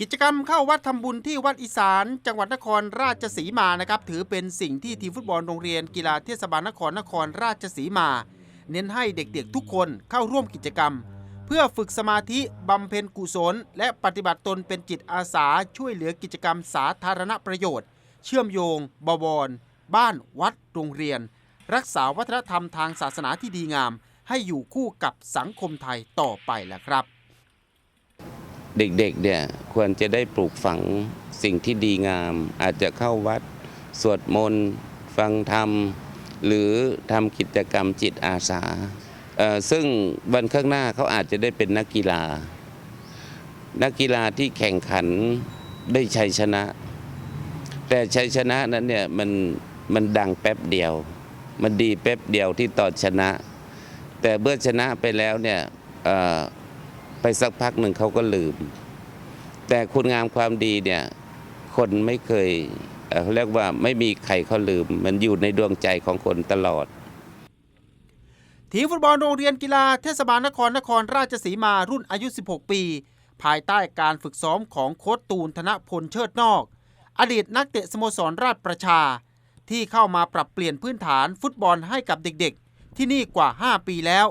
กิจกรรมเข้าวัดทำบุญที่วัดอีสาน จังหวัดนครราชสีมานะครับถือเป็นสิ่งที่ทีมฟุตบอลโรงเรียนกีฬาเทศบาลนครนครราชสีมา เน้นให้เด็กๆทุกคนเข้าร่วมกิจกรรม เพื่อฝึกสมาธิบำเพ็ญกุศล และปฏิบัติตนเป็นจิตอาสาช่วยเหลือกิจกรรมสาธารณประโยชน์ เชื่อมโยงบวร บ้านวัดโรงเรียน รักษาวัฒนธรรมทางศาสนาที่ดีงาม ให้อยู่คู่กับสังคมไทยต่อไปแหละครับ เด็กๆเนี่ยควรจะได้ปลูกฝังสิ่งที่ดีงาม อาจจะเข้าวัดสวดมนต์ฟังธรรม หรือทำกิจกรรมจิตอาสา ซึ่งวันข้างหน้าเขาอาจจะได้เป็นนักกีฬา นักกีฬาที่แข่งขันได้ชัยชนะ แต่ชัยชนะนั้นเนี่ยมันมันดังแป๊บเดียว มันดีแป๊บเดียวที่ตอนชนะ แต่เมื่อชนะไปแล้วเนี่ย ไปสักพักหนึ่งเขาก็ลืม แต่คุณงามความดีเนี่ยคนไม่เคยเขาเรียกว่าไม่มีใครเขาลืม มันอยู่ในดวงใจของคนตลอด ทีมฟุตบอลโรงเรียนกีฬาเทศบาลนครนครราชสีมารุ่นอายุ 16 ปี ภายใต้การฝึกซ้อมของโค้ชตูนธนพลเชิดนอก อดีตนักเตะสโมสรราชประชา ที่เข้ามาปรับเปลี่ยนพื้นฐานฟุตบอลให้กับเด็กๆ ที่นี่กว่า 5 ปีแล้ว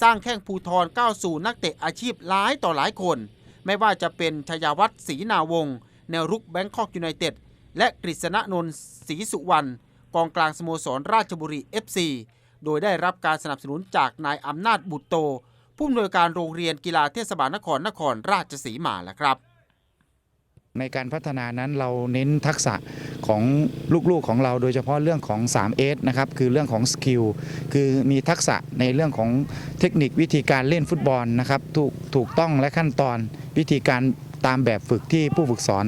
สร้างแข้งภูทรก้าวสู่นักเตะอาชีพหลายต่อหลายคน ไม่ว่าจะเป็นชยาวัฒน์ศรีนาวงศ์แนวรุกแบงคอกยูไนเต็ดและกฤษณนนท์ศรีสุวรรณกองกลางสโมสรราชบุรี FC โดยได้รับการสนับสนุนจากนายอำนาจบุตรโต ผู้อำนวยการโรงเรียนกีฬาเทศบาลนครนครราชสีมาแล้วครับ ในการพัฒนานั้นเราเน้นทักษะของลูกๆของเราโดยเฉพาะเรื่องของ 3S นะครับคือเรื่องของสกิลคือมีทักษะในเรื่องของเทคนิควิธีการเล่นฟุตบอลนะครับถูกถูกต้องและขั้นตอนวิธีการตามแบบฝึกที่ผู้ฝึกสอน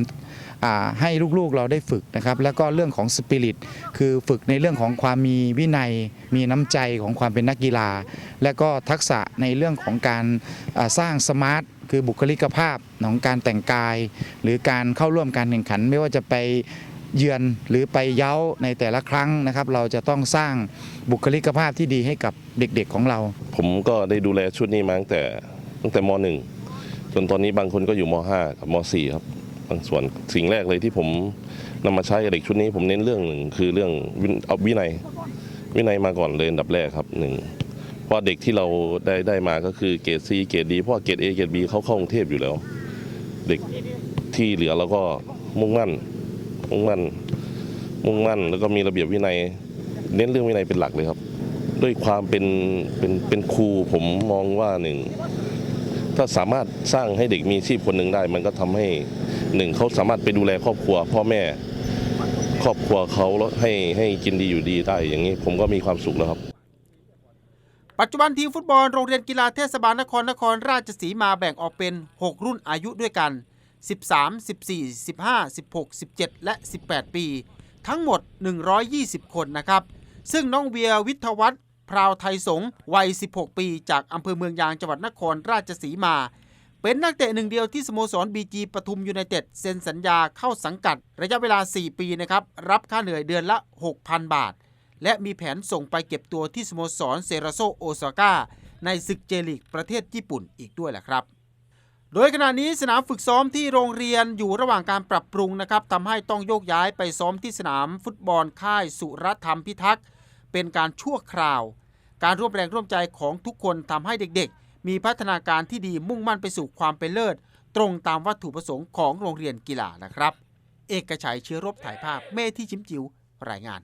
อให้ลูกๆเราได้ฝึกนะครับ แล้วก็เรื่องของสปิริตคือฝึกในเรื่องของความมีวินัย มีน้ำใจของความเป็นนักกีฬา และก็ทักษะในเรื่องของการสร้างสมาร์ท คือบุคลิกภาพของการแต่งกาย หรือการเข้าร่วมการแข่งขัน ไม่ว่าจะไปเยือนหรือไปเย้าในแต่ละครั้งนะครับ เราจะต้องสร้างบุคลิกภาพที่ดีให้กับเด็กๆของเรา ผมก็ได้ดูแลชุดนี้มาตั้งแต่ตั้งแต่มหนึ่งจนตอนนี้บางคนก็อยู่มห้ากับมสี่ครับบางส่วนสิ่งแรกเลยที่ผมนำมาใช้กับเด็กชุดนี้ ผมเน้นเรื่องหนึ่งคือเรื่องเอาวินัยวินัยมาก่อนเลยอันดับแรกครับหนึ่ง เพราะเด็กที่เราได้ได้มาก็คือเกรดซีเกรดดีเพราะว่าเกรดเอเกรดบีเขาเข้ากรุงเทพอยู่แล้ว เด็กที่เหลือเราก็มุ่งมั่น มุ่งมั่น มุ่งมั่น แล้วก็มีระเบียบวินัย เน้นเรื่องวินัยเป็นหลักเลยครับ ด้วยความเป็นเป็นเป็นครูผมมองว่าหนึ่งถ้าสามารถสร้างให้เด็กมีอาชีพคนหนึ่งได้ มันก็ทำให้หนึ่งเขาสามารถไปดูแลครอบครัว พ่อแม่ครอบครัวเขาแล้วให้ให้กินดีอยู่ดีได้อย่างนี้ผมก็มีความสุขแล้วครับ ปัจจุบันทีมฟุตบอลโรงเรียนกีฬาเทศบาลนครนครราชสีมาแบ่งออกเป็น 6 รุ่นอายุด้วยกัน 13 14 15 16 17 และ 18 ปี ทั้งหมด 120 คนนะครับ ซึ่งน้องเวียวิทวัฒน์พราวไทยสงวัย 16 ปี จากอำเภอเมืองยางจังหวัดนครราชสีมา เป็นนักเตะหนึ่งเดียวที่สโมสรบีจีปทุมยูไนเต็ดเซ็นสัญญาเข้าสังกัด ระยะเวลา 4 ปีนะครับรับค่าเหนื่อยเดือนละ 6,000 บาท และมีแผนส่งไปเก็บตัวที่สโมสรเซราโซโอซาก้าในศึกเจลีกประเทศญี่ปุ่นอีกด้วยแหละครับ โดยขณะนี้สนามฝึกซ้อมที่โรงเรียนอยู่ระหว่างการปรับปรุงนะครับทำให้ต้องโยกย้ายไปซ้อมที่สนามฟุตบอลค่ายสุรธรรมพิทักษ์เป็นการชั่วคราว การร่วมแรงร่วมใจของทุกคนทำให้เด็กๆ มีพัฒนาการที่ดีมุ่งมั่นไปสู่ความเป็นเลิศ ตรงตามวัตถุประสงค์ของโรงเรียนกีฬานะครับ เอกชัยเชื้อรบถ่ายภาพเมที่ชิมจิวรายงาน